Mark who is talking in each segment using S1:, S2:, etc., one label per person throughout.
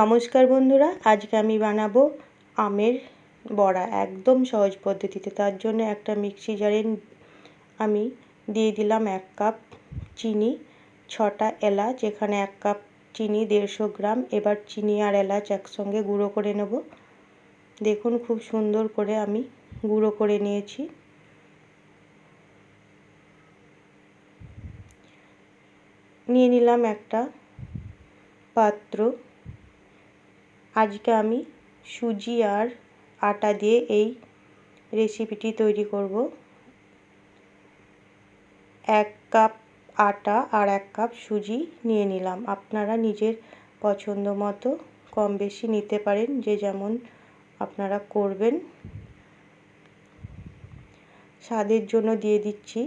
S1: নমস্কার বন্ধুরা, আজকে আমি বানাবো আমের বড়া একদম সহজ পদ্ধতিতে। তার জন্য একটা মিক্সি জারে আমি দিয়ে দিলাম এক কাপ চিনি, ছটা এলাচ, এখানে এক কাপ চিনি, দেড়শো গ্রাম। এবার চিনি আর এলাচ একসঙ্গে গুঁড়ো করে নেব। দেখুন খুব সুন্দর করে আমি গুঁড়ো করে নিয়েছি। নিয়ে নিলাম একটা পাত্র। আজকে আমি সুজি আর আটা দিয়ে এই রেসিপিটি তৈরি করব। এক কাপ আটা আর এক কাপ সুজি নিয়ে নিলাম। আপনারা নিজের পছন্দ মতো কম বেশি নিতে পারেন, যে যেমন আপনারা করবেন। স্বাদের জন্য দিয়ে দিচ্ছি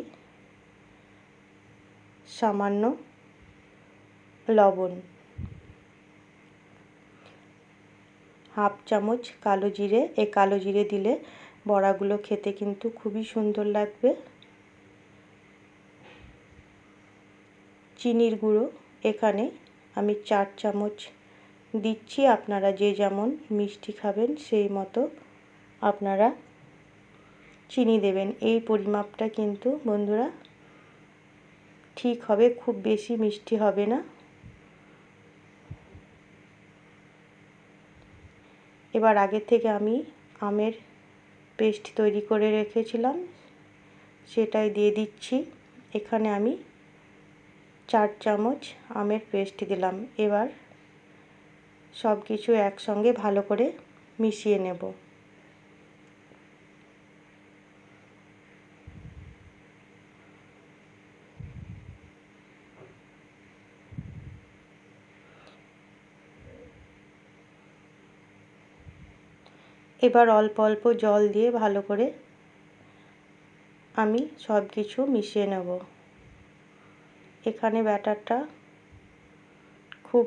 S1: সামান্য লবণ। হাফ চামচ কালো জিরে এই কালো জিরে দিলে বড়াগুলো খেতে কিন্তু খুবই সুন্দর লাগবে। চিনির গুঁড়ো, এখানে আমি চার চামচ দিচ্ছি, আপনারা যে যেমন মিষ্টি খাবেন সেই মতো আপনারা চিনি দেবেন। এই পরিমাপটা কিন্তু বন্ধুরা ঠিক হবে, খুব বেশি মিষ্টি হবে না। এবার আগে থেকে আমি আমের পেস্ট তৈরি করে রেখেছিলাম। সেটাই দিয়ে দিচ্ছি। এখানে আমি চার চামচ আমের পেস্ট দিলাম। এবার সব কিছু একসঙ্গে ভালো করে মিশিয়ে নেব। এবার অল্প অল্প জল দিয়ে ভালো করে আমি সব কিছু মিশিয়ে নেব। এখানে ব্যাটারটা খুব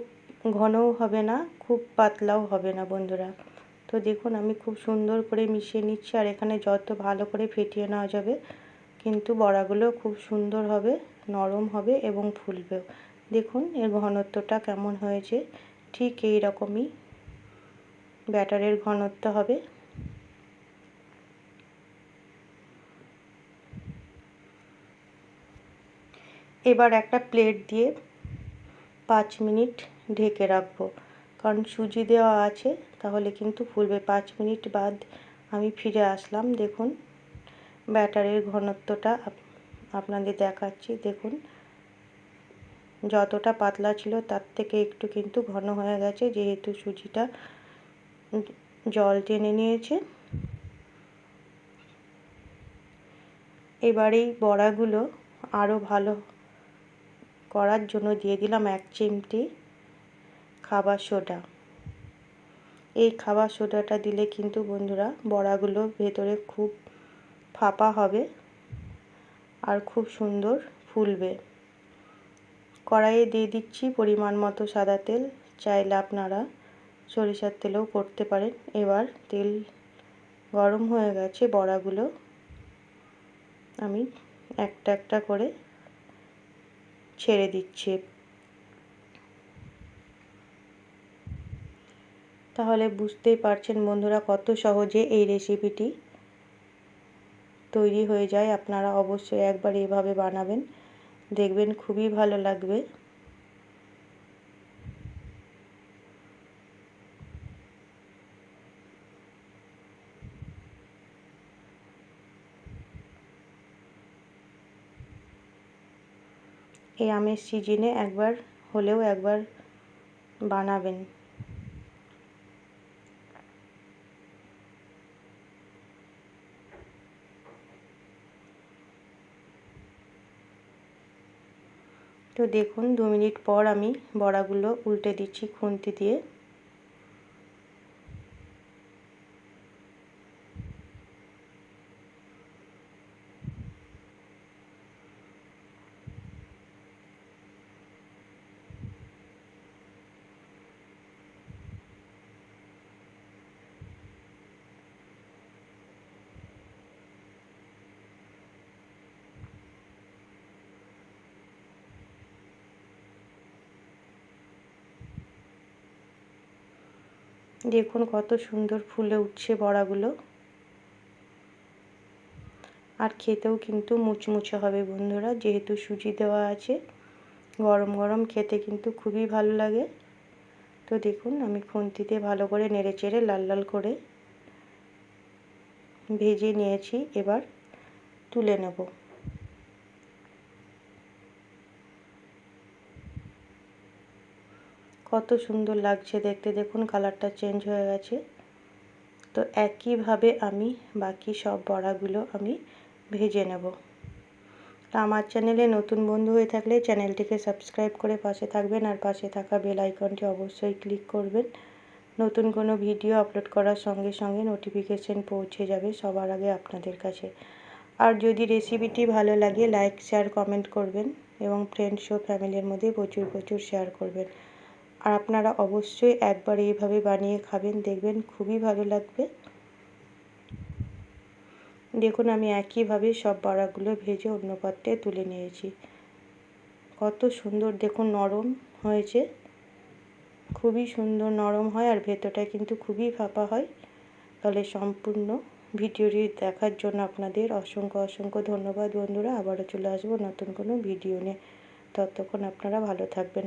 S1: ঘনও হবে না, খুব পাতলাও হবে না বন্ধুরা। তো দেখুন, আমি খুব সুন্দর করে মিশিয়ে নিচ্ছি আর এখানে যত ভালো করে ফেটিয়ে নেওয়া যাবে, কিন্তু বড়াগুলো খুব সুন্দর হবে, নরম হবে এবং ফুলবেও। দেখুন, এর ঘনত্বটা কেমন হয়েছে, ঠিক এই রকমই ব্যাটারের ঘনত্ব হবে। এবার একটা প্লেট দিয়ে পাঁচ মিনিট ঢেকে রাখব। কারণ সুজি দেওয়া আছে, তাহলে কিন্তু ফুলবে। পাঁচ মিনিট বাদ আমি ফিরে আসলাম। দেখুন, ব্যাটারের ঘনত্বটা আপনাদের দেখাচ্ছি। দেখুন, যতটা পাতলা ছিল তার থেকে একটু কিন্তু ঘন হয়ে গেছে, যেহেতু সুজিটা জল টেনে নিয়েছে। এবার এই বড়াগুলো আরও ভালো করার জন্য দিয়ে দিলাম এক চিমটি খাবার সোডা। এই খাবার সোডাটা দিলে কিন্তু বন্ধুরা বড়াগুলো ভেতরে খুব ফাঁপা হবে আর খুব সুন্দর ফুলবে। কড়াইয়ে দিয়ে দিচ্ছি পরিমাণ মতো সাদা তেল, চাইলে আপনারা সরিষার তেলেও করতে পারেন। এবার তেল গরম হয়ে গেছে বড়াগুলো। আমি একটা একটা করে ছেড়ে দিচ্ছি। তাহলে বুঝতেই পারছেন বন্ধুরা কত সহজে এই রেসিপিটি তৈরি হয়ে যায়। আপনারা অবশ্যই একবার এভাবে বানাবেন। দেখবেন খুবই ভালো লাগবে। এই আমের সিজনে একবার হলেও একবার বানাবেন। তো দেখুন, দু মিনিট পর আমি বড়াগুলো উল্টে দিচ্ছি খুন্তি দিয়ে। দেখুন কত সুন্দর ফুলে উঠছে বড়াগুলো। আর খেতেও কিন্তু মুচমুচে হবে বন্ধুরা, যেহেতু সুজি দেওয়া আছে। গরম গরম খেতে কিন্তু খুবই ভালো লাগে। তো দেখুন, আমি খুন্তিতে ভালো করে নেড়ে চেড়ে লাল লাল করে ভেজে নিয়েছি, এবার তুলে নেব। কত সুন্দর লাগছে দেখতে। দেখুন কালারটা চেঞ্জ হয়ে গেছে। তো একইভাবে আমি বাকি সব বড়াগুলো আমি ভেজে নেব। আমার চ্যানেলে নতুন বন্ধু হয়ে থাকলে চ্যানেলটিকে সাবস্ক্রাইব করে পাশে থাকবেন আর পাশে থাকা বেল আইকনটি অবশ্যই ক্লিক করবেন। নতুন কোনো ভিডিও আপলোড করার সঙ্গে সঙ্গে নোটিফিকেশন পৌঁছে যাবে সবার আগে আপনাদের কাছে। আর যদি রেসিপিটি ভালো লাগে লাইক শেয়ার কমেন্ট করবেন এবং ফ্রেন্ডস ও ফ্যামিলির মধ্যে প্রচুর প্রচুর শেয়ার করবেন। আর আপনারা অবশ্যই একবার এইভাবে বানিয়ে খাবেন, দেখবেন খুবই ভালো লাগবে। দেখুন, আমি একইভাবে সব বড়াগুলো ভেজে অন্য পাত্রে তুলে নিয়েছি। কত সুন্দর, দেখুন, নরম হয়েছে। খুবই সুন্দর নরম হয় আর ভেতরটা কিন্তু খুবই ফাঁপা হয়। তাহলে সম্পূর্ণ ভিডিওটি দেখার জন্য আপনাদের অসংখ্য অসংখ্য ধন্যবাদ বন্ধুরা। আবারও চলে আসব নতুন কোনো ভিডিও নিয়ে। ততক্ষণ আপনারা ভালো থাকবেন।